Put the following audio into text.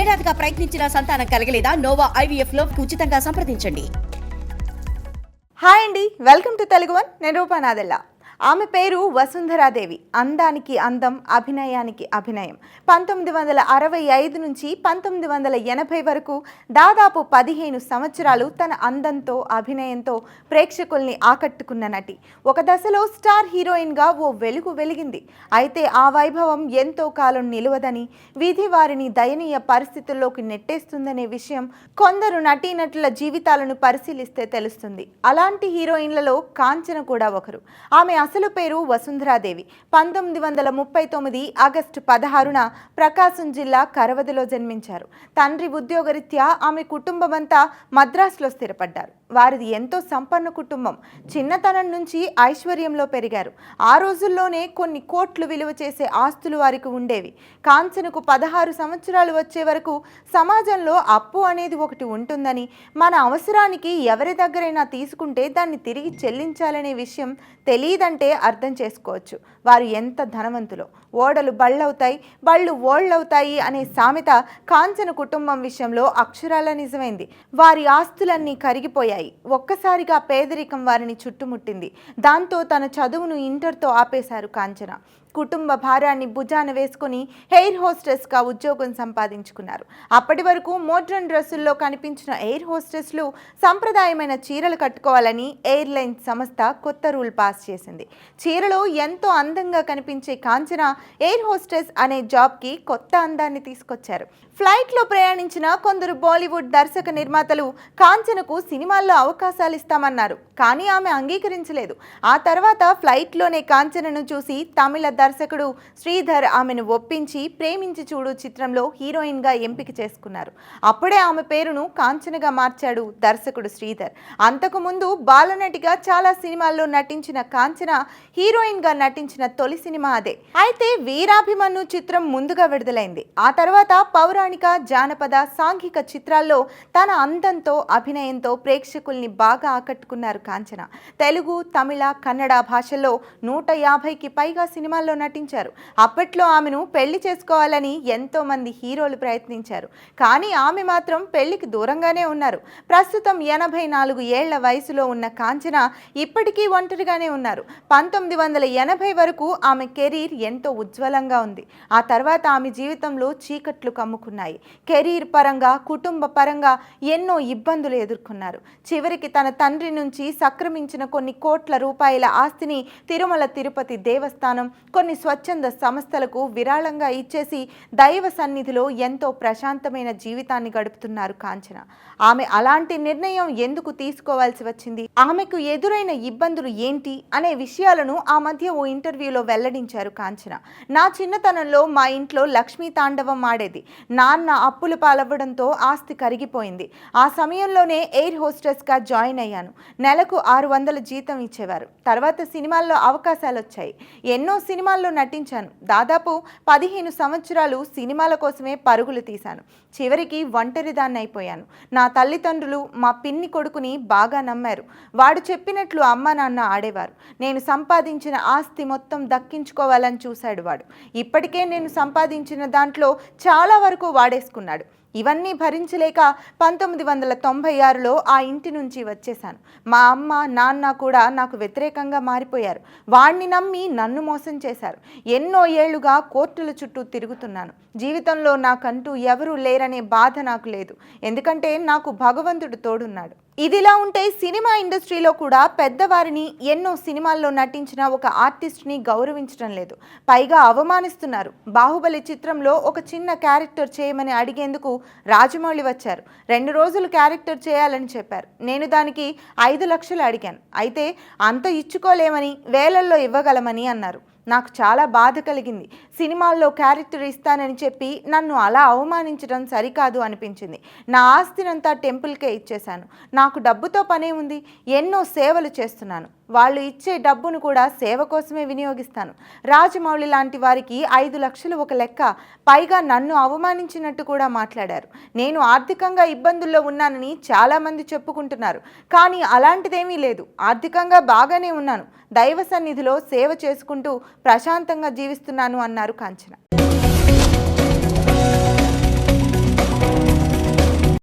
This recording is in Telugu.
ఏడాదిగా ప్రయత్నించిన సంతానం కలగలేదా? నోవా ఐవీఎఫ్లో ఉచితంగా సంప్రదించండి. హాయ్ అండి వెల్కమ్ టు తెలుగు వన్ నేను రూపానాదెల్లా ఆమె పేరు వసుంధరాదేవి. అందానికి అందం అభినయానికి అభినయం. పంతొమ్మిది వందల అరవై ఐదు నుంచి పంతొమ్మిది వందల ఎనభై వరకు దాదాపు పదిహేను సంవత్సరాలు తన అందంతో అభినయంతో ప్రేక్షకుల్ని ఆకట్టుకున్న నటి. ఒక దశలో స్టార్ హీరోయిన్గా ఓ వెలుగు వెలిగింది. అయితే ఆ వైభవం ఎంతో కాలం నిలువదని విధి వారిని దయనీయ పరిస్థితుల్లోకి నెట్టేస్తుందనే విషయం కొందరు నటీనటుల జీవితాలను పరిశీలిస్తే తెలుస్తుంది. అలాంటి హీరోయిన్లలో కాంచన కూడా ఒకరు. ఆమె అసలు పేరు వసుంధరాదేవి. పంతొమ్మిది వందల ముప్పై తొమ్మిది ఆగస్టు పదహారున ప్రకాశం జిల్లా కరవదిలో జన్మించారు. తండ్రి ఉద్యోగరీత్యా ఆమె కుటుంబమంతా మద్రాసులో స్థిరపడ్డారు. వారిది ఎంతో సంపన్న కుటుంబం. చిన్నతనం నుంచి ఐశ్వర్యంలో పెరిగారు. ఆ రోజుల్లోనే కొన్ని కోట్లు విలువ చేసే ఆస్తులు వారికి ఉండేవి. కాంచనకు పదహారు సంవత్సరాలు వచ్చే వరకు సమాజంలో అప్పు అనేది ఒకటి ఉంటుందని మన అవసరానికి ఎవరి దగ్గరైనా తీసుకుంటే దాన్ని తిరిగి చెల్లించాలనే విషయం తెలియదంటే అర్థం చేసుకోవచ్చు. వారు ఎంత ధనవంతులో. ఓడలు బళ్ళవుతాయి బళ్ళు ఓళ్ళవుతాయి అనే సామెత కాంచన కుటుంబం విషయంలో అక్షరాల నిజమైంది. వారి ఆస్తులన్నీ కరిగిపోయాయి. ఒక్కసారిగా పేదరికం వారిని చుట్టుముట్టింది. దాంతో తన చదువును ఇంటర్తో ఆపేశారు కాంచన. కుటుంబ భారాన్ని భుజాన వేసుకుని ఎయిర్ హోస్టెస్గా ఉద్యోగం సంపాదించుకున్నారు. అప్పటి వరకు మోడ్రన్ డ్రెస్సుల్లో కనిపించిన ఎయిర్ హోస్టెస్లు సంప్రదాయమైన చీరలు కట్టుకోవాలని ఎయిర్లైన్ సంస్థ కొత్త రూల్ పాస్ చేసింది. చీరలో ఎంతో అందంగా కనిపించే కాంచన ఎయిర్ హోస్టెస్ అనే జాబ్కి కొత్త అందాన్ని తీసుకొచ్చారు. ఫ్లైట్లో ప్రయాణించిన కొందరు బాలీవుడ్ దర్శక నిర్మాతలు కాంచనకు సినిమాల్లో అవకాశాలు ఇస్తామన్నారు. కానీ ఆమె అంగీకరించలేదు. ఆ తర్వాత ఫ్లైట్లోనే కాంచనను చూసి తమిళ దర్శకుడు శ్రీధర్ ఆమెను ఒప్పించి ప్రేమించి చూడు చిత్రంలో హీరోయిన్గా ఎంపిక చేసుకున్నారు. అప్పుడే ఆమె పేరును కాంచనగా మార్చాడు దర్శకుడు శ్రీధర్. అంతకుముందు బాలనటిగా చాలా సినిమాల్లో నటించిన కాంచన హీరోయిన్గా నటించిన తొలి సినిమా అదే. అయితే వీరాభిమన్యు చిత్రం ముందుగా విడుదలైంది. ఆ తర్వాత పౌరాణిక జానపద సాంఘిక చిత్రాల్లో తన అందంతో అభినయంతో ప్రేక్షకుల్ని బాగా ఆకట్టుకున్నారు కాంచన. తెలుగు తమిళ కన్నడ భాషల్లో నూట యాభైకి పైగా సినిమాల్లో నటించారు. అప్పట్లో ఆమెను పెళ్ళి చేసుకోవాలని ఎంతో మంది హీరోలు ప్రయత్నించారు. కానీ ఆమె మాత్రం పెళ్ళికి దూరంగానే ఉన్నారు. ప్రస్తుతం ఎనభై నాలుగు ఏళ్ళ వయసులో ఉన్న కాంచన ఇప్పటికీ ఒంటరిగానే ఉన్నారు. పంతొమ్మిది వందల ఎనభై వరకు ఆమె కెరీర్ ఎంతో ఉజ్వలంగా ఉంది. ఆ తర్వాత ఆమె జీవితంలో చీకట్లు కమ్ముకున్నాయి. కెరీర్ పరంగా కుటుంబ పరంగా ఎన్నో ఇబ్బందులు ఎదుర్కొన్నారు. చివరికి తన తండ్రి నుంచి సక్రమించిన కొన్ని కోట్ల రూపాయల ఆస్తిని తిరుమల తిరుపతి దేవస్థానం కొన్ని స్వచ్ఛంద సంస్థలకు విరాళంగా ఇచ్చేసి దైవ సన్నిధిలో ఎంతో ప్రశాంతమైన జీవితాన్ని గడుపుతున్నారు కాంచన. ఆమె అలాంటి నిర్ణయం ఎందుకు తీసుకోవాల్సి వచ్చింది? ఆమెకు ఎదురైన ఇబ్బందులు ఏంటి? అనే విషయాలను ఆ మధ్య ఓ ఇంటర్వ్యూలో వెల్లడించారు కాంచన. నా చిన్నతనంలో మా ఇంట్లో లక్ష్మీ తాండవం ఆడేది. నాన్న అప్పులు పాలవ్వడంతో ఆస్తి కరిగిపోయింది. ఆ సమయంలోనే ఎయిర్ హోస్టెస్గా జాయిన్ అయ్యాను. నెలకు ఆరు వందల జీతం ఇచ్చేవారు. తర్వాత సినిమాల్లో అవకాశాలు వచ్చాయి ఎన్నో సినిమా సినిమాల్లో నటించాను. దాదాపు పదిహేను సంవత్సరాలు సినిమాల కోసమే పరుగులు తీశాను. చివరికి ఒంటరిదాన్ని అయిపోయాను నా తల్లిదండ్రులు మా పిన్ని కొడుకుని బాగా నమ్మారు. వాడు చెప్పినట్లు అమ్మ నాన్న ఆడేవారు. నేను సంపాదించిన ఆస్తి మొత్తం దక్కించుకోవాలని చూశాడు వాడు. ఇప్పటికే నేను సంపాదించిన దాంట్లో చాలా వరకు వాడేసుకున్నాడు. ఇవన్నీ భరించలేక పంతొమ్మిది వందల తొంభై ఆరులో ఆ ఇంటి నుంచి వచ్చేశాను. మా అమ్మ నాన్న కూడా నాకు వ్యతిరేకంగా మారిపోయారు. వాణ్ణి నమ్మి నన్ను మోసం చేశారు. ఎన్నో ఏళ్ళుగా కోర్టుల చుట్టూ తిరుగుతున్నాను. జీవితంలో నాకంటూ ఎవరూ లేరనే బాధ నాకు లేదు. ఎందుకంటే నాకు భగవంతుడు తోడున్నాడు. ఇదిలా ఉంటే సినిమా ఇండస్ట్రీలో కూడా పెద్దవారిని ఎన్నో సినిమాల్లో నటించిన ఒక ఆర్టిస్ట్ని గౌరవించడం లేదు. పైగా అవమానిస్తున్నారు. బాహుబలి చిత్రంలో ఒక చిన్న క్యారెక్టర్ చేయమని అడిగేందుకు రాజమౌళి వచ్చారు. రెండు రోజులు క్యారెక్టర్ చేయాలని చెప్పారు. నేను దానికి ఐదు లక్షలు అడిగాను. అయితే అంత ఇచ్చుకోలేమని వేలల్లో ఇవ్వగలమని అన్నారు. నాకు చాలా బాధ కలిగింది. సినిమాల్లో క్యారెక్టర్ ఇస్తానని చెప్పి నన్ను అలా అవమానించడం సరికాదు అనిపించింది. నా ఆస్తినంతా టెంపుల్కే ఇచ్చేశాను. నాకు డబ్బుతో పనే ఉంది. ఎన్నో సేవలు చేస్తున్నాను. వాళ్ళు ఇచ్చే డబ్బును కూడా సేవ కోసమే వినియోగిస్తాను. రాజమౌళి లాంటి వారికి ఐదు లక్షలు ఒక లెక్క పైగా నన్ను అవమానించినట్టు కూడా మాట్లాడారు. నేను ఆర్థికంగా ఇబ్బందుల్లో ఉన్నానని చాలామంది చెప్పుకుంటున్నారు. కానీ అలాంటిదేమీ లేదు. ఆర్థికంగా బాగానే ఉన్నాను. దైవ సన్నిధిలో సేవ చేసుకుంటూ ప్రశాంతంగా జీవిస్తున్నాను అన్నారు కాంచన.